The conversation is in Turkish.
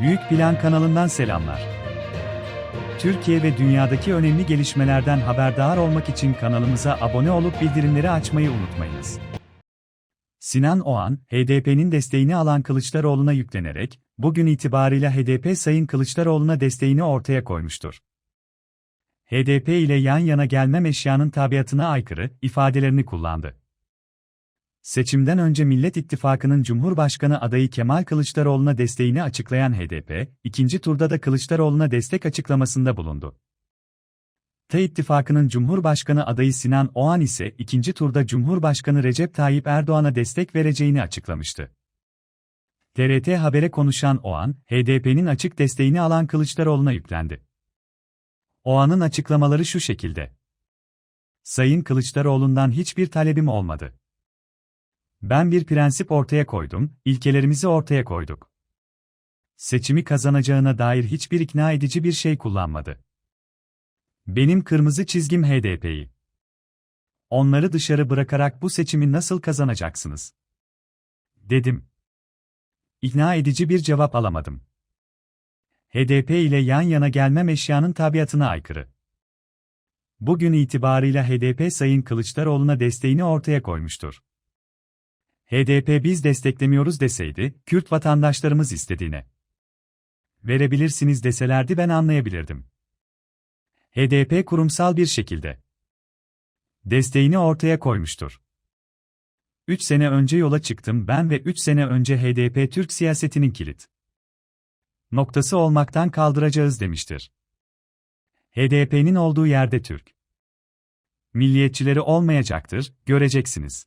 Büyük Plan kanalından selamlar. Türkiye ve dünyadaki önemli gelişmelerden haberdar olmak için kanalımıza abone olup bildirimleri açmayı unutmayınız. Sinan Oğan, HDP'nin desteğini alan Kılıçdaroğlu'na yüklenerek, bugün itibarıyla HDP Sayın Kılıçdaroğlu'na desteğini ortaya koymuştur. HDP ile yan yana gelmem eşyanın tabiatına aykırı ifadelerini kullandı. Seçimden önce Millet İttifakı'nın Cumhurbaşkanı adayı Kemal Kılıçdaroğlu'na desteğini açıklayan HDP, ikinci turda da Kılıçdaroğlu'na destek açıklamasında bulundu. T İttifakı'nın Cumhurbaşkanı adayı Sinan Oğan ise ikinci turda Cumhurbaşkanı Recep Tayyip Erdoğan'a destek vereceğini açıklamıştı. TRT Haber'e konuşan Oğan, HDP'nin açık desteğini alan Kılıçdaroğlu'na yüklendi. Oğan'ın açıklamaları şu şekilde. Sayın Kılıçdaroğlu'ndan hiçbir talebim olmadı. Ben bir prensip ortaya koydum, ilkelerimizi ortaya koyduk. Seçimi kazanacağına dair hiçbir ikna edici bir şey kullanmadı. Benim kırmızı çizgim HDP'yi. Onları dışarı bırakarak bu seçimi nasıl kazanacaksınız? Dedim. İkna edici bir cevap alamadım. HDP ile yan yana gelmem eşyanın tabiatına aykırı. Bugün itibarıyla HDP Sayın Kılıçdaroğlu'na desteğini ortaya koymuştur. HDP biz desteklemiyoruz deseydi, Kürt vatandaşlarımız istediğine verebilirsiniz deselerdi ben anlayabilirdim. HDP kurumsal bir şekilde desteğini ortaya koymuştur. 3 sene önce yola çıktım ben ve 3 sene önce HDP Türk siyasetinin kilit noktası olmaktan kaldıracağız demiştir. HDP'nin olduğu yerde Türk milliyetçileri olmayacaktır, göreceksiniz.